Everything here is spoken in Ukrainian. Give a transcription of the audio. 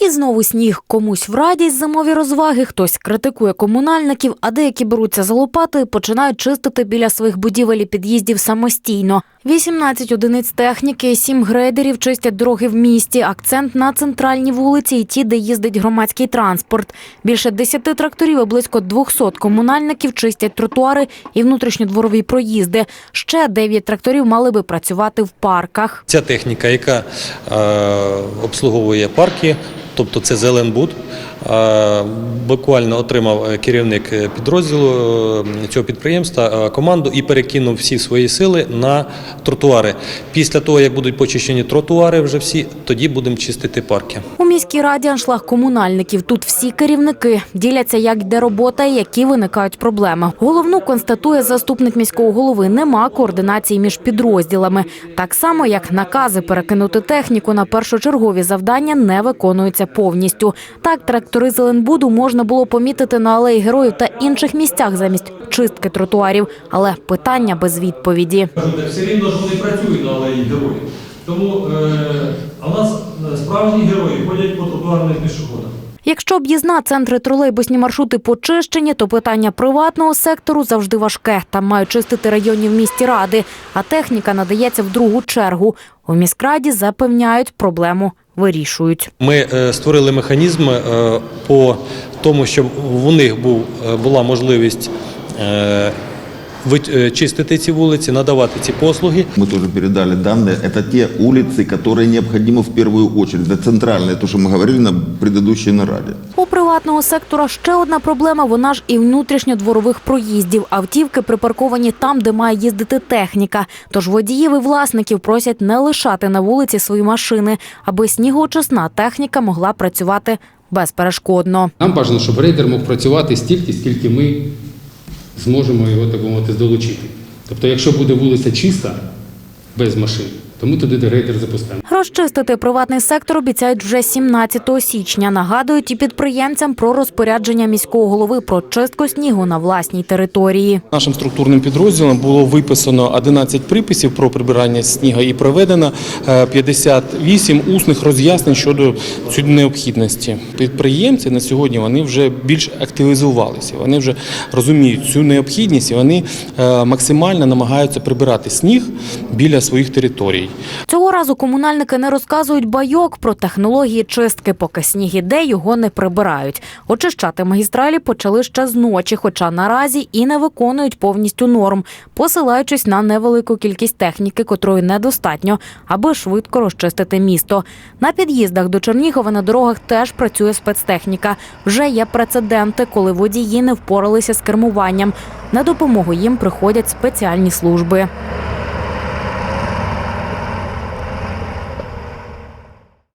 І знову сніг. Комусь в радість зимові розваги, хтось критикує комунальників, а деякі беруться за лопати і починають чистити біля своїх будівель і під'їздів самостійно. 18 одиниць техніки, 7 грейдерів чистять дороги в місті. Акцент на центральні вулиці і ті, де їздить громадський транспорт. Більше 10 тракторів і близько 200 комунальників чистять тротуари і внутрішньодворові проїзди. Ще 9 тракторів мали би працювати в парках. Ця техніка, яка е, обслуговує парки, тобто це Зеленбуд, е, буквально отримав е, керівник е, підрозділу цього підприємства команду і перекинув всі свої сили на тротуари. Після того, як будуть почищені тротуари вже всі, тоді будемо чистити парки. У міській раді аншлаг комунальників. Тут всі керівники діляться, як йде робота і які виникають проблеми. Головну констатує заступник міського голови. Нема координації між підрозділами. Так само, як накази перекинути техніку на першочергові завдання не виконуються повністю. Так, трактори Зеленбуду можна було помітити на алеї героїв та інших місцях замість чистки тротуарів. Але питання без відповіді. Все рівно ж вони працюють на алеї героїв. Тому е, а нас е, справжні герої ходять по тротуарних пішоходах. Якщо об'їзна центри тролейбусні маршрути почищені, то питання приватного сектору завжди важке. Там мають чистити районні в місті ради, а техніка надається в другу чергу. У міськраді запевняють, проблему вирішують. Ми е, створили механізм по тому, щоб у них була можливість чистити ці вулиці, надавати ці послуги. Мы тоже передали данные. Это те улицы, которые необходимы в первую очередь. Это центральные, то, что мы говорили на предыдущей нараде. У приватного сектора ще одна проблема. Вона ж і внутрішньодворових проїздів. Автівки припарковані там, де має їздити техніка. Тож водіїв і власників просять не лишати на вулиці свої машини, аби снігоочисна техніка могла працювати безперешкодно. Нам бажано, щоб рейдер мог працювати стільки, скільки ми зможемо його так би мовити долучити. Тобто, якщо буде вулиця чиста, без машин, то ми туди рейдер запускаємо. Розчистити приватний сектор обіцяють вже 17 січня. Нагадують і підприємцям про розпорядження міського голови про чистку снігу на власній території. Нашим структурним підрозділом було виписано 11 приписів про прибирання снігу і проведено е, 58 усних роз'яснень щодо цієї необхідності. Підприємці на сьогодні вони вже більш активізувалися. Вони вже розуміють цю необхідність і вони е, максимально намагаються прибирати сніг біля своїх територій. Цього разу комунальники не розказують байок про технології чистки, поки сніг іде, його не прибирають. Очищати магістралі почали ще з ночі, хоча наразі і не виконують повністю норм, посилаючись на невелику кількість техніки, котрої недостатньо, аби швидко розчистити місто. На під'їздах до Чернігова на дорогах теж працює спецтехніка. Вже є прецеденти, коли водії не впоралися з кермуванням. На допомогу їм приходять спеціальні служби.